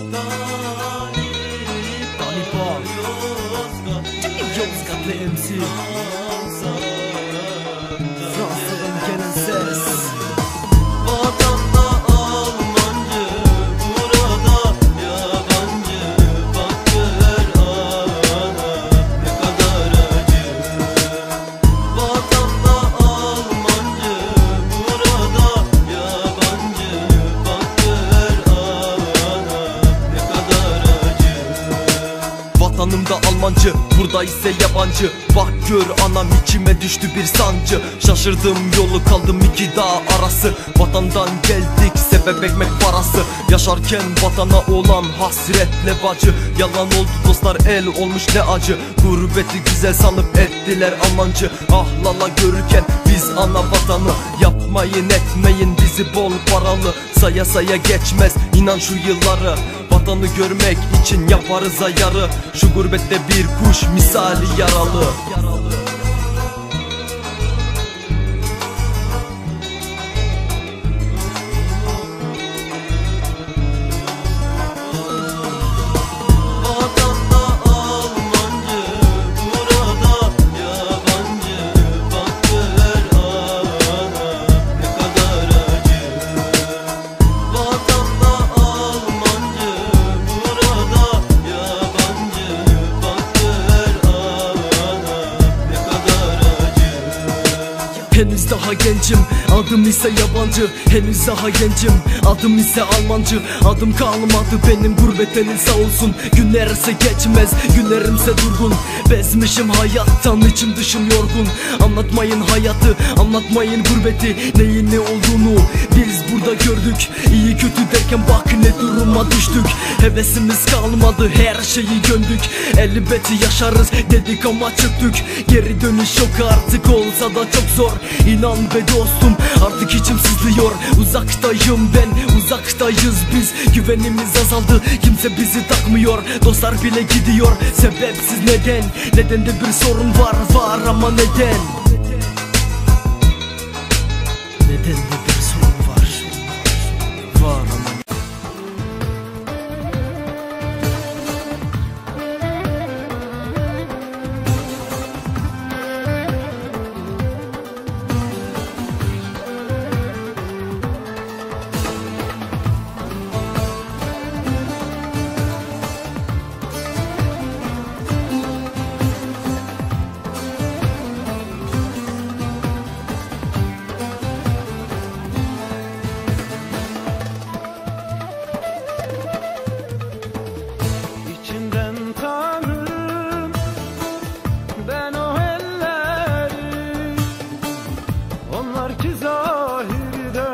Tony Paul. Tony Paul. Tony Paul. Tony Paul. Almancı, burada ise yabancı. Bak gör anam içime düştü bir sancı. Şaşırdım yolu kaldım iki dağ arası. Vatandan geldik sebep ekmek parası. Yaşarken vatana olan hasretle bacı. Yalan oldu dostlar el olmuş ne acı. Gurbeti güzel sanıp ettiler Almancı. Ah lala görürken biz ana vatanı. Yapmayın etmeyin bizi bol paralı. Saya saya geçmez inan şu yılları Vatanı görmek için yaparız ayarı. Şu gurbette bir kuş misali yaralı Henüz daha gencim. Adım ise yabancı Henüz daha gencim. Adım ise Almancı Adım kalmadı benim gurbet elin sağ olsun Günlerse geçmez günlerimse durgun. Bezmişim hayattan içim dışım yorgun. Anlatmayın hayatı anlatmayın gurbeti. Neyin ne olduğunu biz burada gördük. İyi kötü derken bak ne duruma düştük. Hevesimiz kalmadı her şeyi gömdük. Elbette yaşarız dedik ama çöktük. Geri dönüş yok artık olsa da çok zor İnan be dostum artık içim sızlıyor. Uzaktayım ben uzaktayız biz. Güvenimiz azaldı kimse bizi takmıyor. Dostlar bile gidiyor sebepsiz neden? Neden de bir sorun var var ama neden? Neden de ki zahirde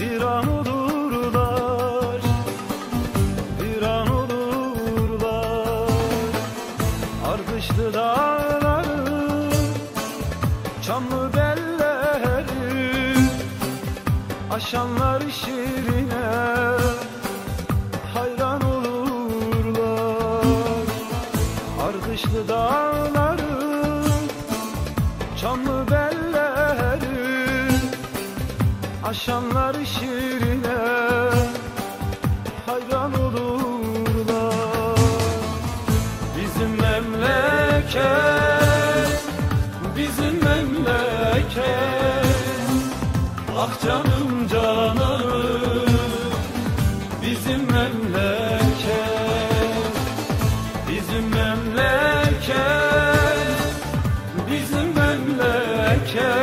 viran olurlar Viran olurlar. Ardışlı dağları Çamlı belleri Aşanlar şirine hayran Ardışlı dağları Çamlı Aşanlar şirine hayran olurlar. Bizim memleket Bizim memleket. Ah canım canım. Bizim memleket Bizim memleket. Bizim memleket